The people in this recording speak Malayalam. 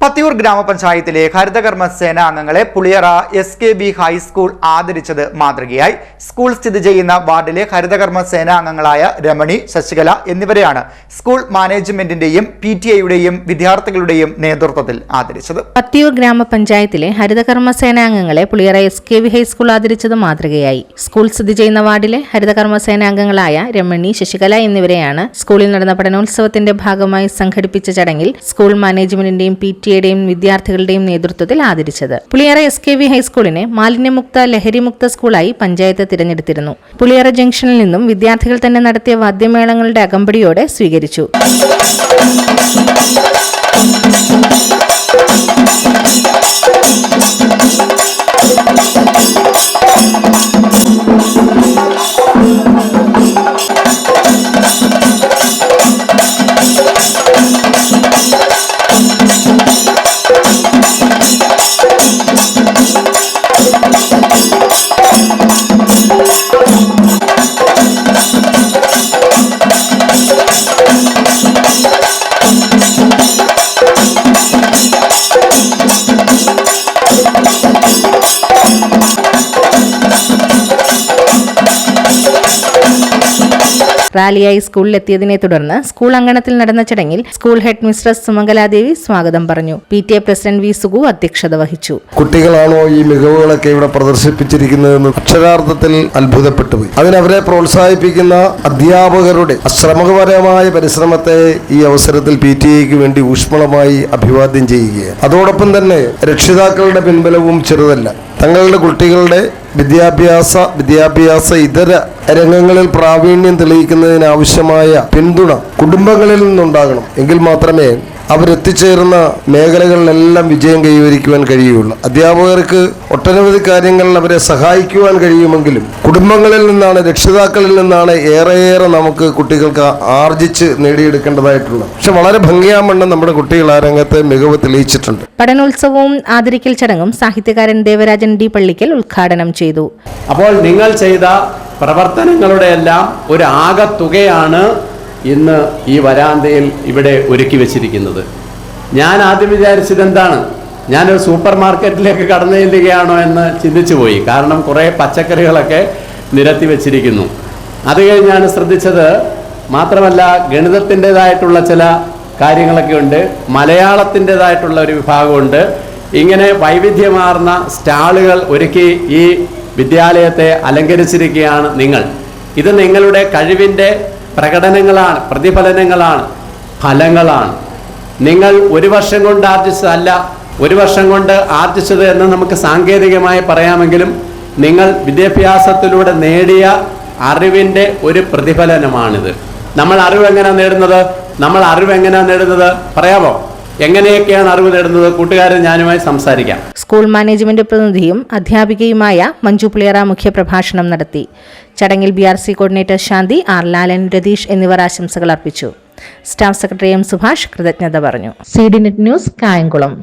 പത്തിയൂർ ഗ്രാമപഞ്ചായത്തിലെ ഹരിതകർമ്മ സേന അംഗങ്ങളെ Puliyara S K B high school ആദരിച്ചത് മാതൃകയായി. സ്കൂൾ സ്ഥിതി ചെയ്യുന്ന വാർഡിലെ ഹരിതകർമ്മ സേന അംഗങ്ങളായ രമണി ശശികല എന്നിവരെയാണ് സ്കൂൾ മാനേജ്മെന്റിന്റെയും പി ടി ഐയുടെയും വിദ്യാർത്ഥികളുടെയും നേതൃത്വത്തിൽ ആദരിച്ചത്. പത്തിയൂർ ഗ്രാമപഞ്ചായത്തിലെ ഹരിതകർമ്മ സേനാംഗങ്ങളെ Puliyara S K B high school ആദരിച്ചത് മാതൃകയായി. സ്കൂൾ സ്ഥിതി ചെയ്യുന്ന വാർഡിലെ ഹരിതകർമ്മ സേനാംഗങ്ങളായ രമണി ശശികല എന്നിവരെയാണ് സ്കൂളിൽ നടന്ന പഠനോത്സവത്തിന്റെ ഭാഗമായി സംഘടിപ്പിച്ച ചടങ്ങിൽ സ്കൂൾ മാനേജ്മെന്റിന്റെയും പി ടിയുടെയും വിദ്യാർത്ഥികളുടെയും നേതൃത്വത്തിൽ ആദരിച്ചത്. പുളിയറ എസ് കെ വി ഹൈസ്കൂളിനെ മാലിന്യമുക്ത ലഹരിമുക്ത സ്കൂളായി പഞ്ചായത്ത് തിരഞ്ഞെടുത്തിരുന്നു. പുളിയറ ജംഗ്ഷനിൽ നിന്നും വിദ്യാർത്ഥികൾ തന്നെ നടത്തിയ വാദ്യമേളങ്ങളുടെ അകമ്പടിയോടെ സ്വീകരിച്ചു. Thank. റാലിയായി സ്കൂളിലെത്തിയതിനെ തുടർന്ന് സ്കൂൾ അങ്കണത്തിൽ നടന്ന ചടങ്ങിൽ സ്കൂൾ ഹെഡ് മിസ്ട്രസ് സുമംഗലാദേവി സ്വാഗതം പറഞ്ഞു. P T A president V Sugu അധ്യക്ഷത വഹിച്ചു. കുട്ടികളാണോ ഈ മികവുകളൊക്കെ ഇവിടെ പ്രദർശിപ്പിച്ചിരിക്കുന്നതെന്ന് അക്ഷരാർത്ഥത്തിൽ അത്ഭുതപ്പെട്ടു പോയി അതിനവരെ പ്രോത്സാഹിപ്പിക്കുന്ന അധ്യാപകരുടെ ശ്രമകപരമായ പരിശ്രമത്തെ ഈ അവസരത്തിൽ പി ടി എക്ക് വേണ്ടി ഊഷ്മളമായി അഭിവാദ്യം ചെയ്യുകയാണ്. അതോടൊപ്പം തന്നെ രക്ഷിതാക്കളുടെ പിൻബലവും ചെറുതല്ല. തങ്ങളുടെ കുട്ടികളുടെ വിദ്യാഭ്യാസ വിദ്യാഭ്യാസ ഇതര രംഗങ്ങളിൽ പ്രാവീണ്യം തെളിയിക്കുന്നതിനാവശ്യമായ പിന്തുണ കുടുംബങ്ങളിൽ നിന്നുണ്ടാകണം. എങ്കിൽ മാത്രമേ അവരെത്തിച്ചേരുന്ന മേഖലകളിലെല്ലാം വിജയം കൈവരിക്കുവാൻ കഴിയുള്ളൂ അധ്യാപകർക്ക് ഒട്ടനവധി കാര്യങ്ങളിൽ അവരെ സഹായിക്കുവാൻ കഴിയുമെങ്കിലും കുടുംബങ്ങളിൽ നിന്നാണ് രക്ഷിതാക്കളിൽ നിന്നാണ് ഏറെയേറെ നമുക്ക് കുട്ടികൾക്ക് ആർജിച്ച് നേടിയെടുക്കേണ്ടതായിട്ടുള്ളത്. പക്ഷെ വളരെ ഭംഗിയാമണ്ണം നമ്മുടെ കുട്ടികൾ ആ രംഗത്ത് മികവ് തെളിയിച്ചിട്ടുണ്ട്. പഠനോത്സവവും ആദരിക്കൽ ചടങ്ങും സാഹിത്യകാരൻ ദേവരാജൻ ഡി പള്ളിക്കൽ ഉദ്ഘാടനം ചെയ്തു. അപ്പോൾ നിങ്ങൾ ചെയ്ത പ്രവർത്തനങ്ങളുടെ എല്ലാം ഒരു ഇന്ന് ഈ വരാന്തയിൽ ഇവിടെ ഒരുക്കി വെച്ചിരിക്കുന്നത്. ഞാൻ ആദ്യം വിചാരിച്ചത് എന്താണ്? ഞാനൊരു സൂപ്പർ മാർക്കറ്റിലേക്ക് കടന്നു ചെല്ലുകയാണോ എന്ന് ചിന്തിച്ചു പോയി. കാരണം കുറേ പച്ചക്കറികളൊക്കെ നിരത്തി വെച്ചിരിക്കുന്നു. അത് കഴിഞ്ഞാണ് ശ്രദ്ധിച്ചത് മാത്രമല്ല ഗണിതത്തിന്റെതായിട്ടുള്ള ചില കാര്യങ്ങളൊക്കെ ഉണ്ട്. മലയാളത്തിന്റെതായിട്ടുള്ള ഒരു വിഭാഗമുണ്ട്. ഇങ്ങനെ വൈവിധ്യമാർന്ന സ്റ്റാളുകൾ ഒരുക്കി ഈ വിദ്യാലയത്തെ അലങ്കരിച്ചിരിക്കുകയാണ് നിങ്ങൾ. ഇത് നിങ്ങളുടെ കഴിവിന്റെ പ്രകടനങ്ങളാണ് പ്രതിഫലനങ്ങളാണ് ഫലങ്ങളാണ്. നിങ്ങൾ ഒരു വർഷം കൊണ്ട് ആർജിച്ചതല്ല ഒരു വർഷം കൊണ്ട് ആർജിച്ചത് എന്ന് നമുക്ക് സാങ്കേതികമായി പറയാമെങ്കിലും നിങ്ങൾ വിദ്യാഭ്യാസത്തിലൂടെ നേടിയ അറിവിന്റെ ഒരു പ്രതിഫലനമാണിത്. നമ്മൾ അറിവ് എങ്ങനെയാണ് നേടുന്നത്? നമ്മൾ അറിവ് എങ്ങനെയാണ് നേടുന്നത്? പറയാമോ? എങ്ങനെയൊക്കെയാണ് അറിവ് നേടുന്നത്? കൂട്ടുകാരൻ ഞാനുമായി സംസാരിക്കാം. സ്കൂൾ മാനേജ്മെന്റ് പ്രതിനിധിയും അധ്യാപികയുമായ മഞ്ജു പുളിയറ മുഖ്യപ്രഭാഷണം നടത്തി. ചടങ്ങിൽ B R C coordinator Shanthi R Lalan Ratheesh എന്നിവർ ആശംസകൾ അർപ്പിച്ചു. സ്റ്റാഫ് സെക്രട്ടറി എം സുഭാഷ് കൃതജ്ഞത പറഞ്ഞു. C D net news Kayamkulam.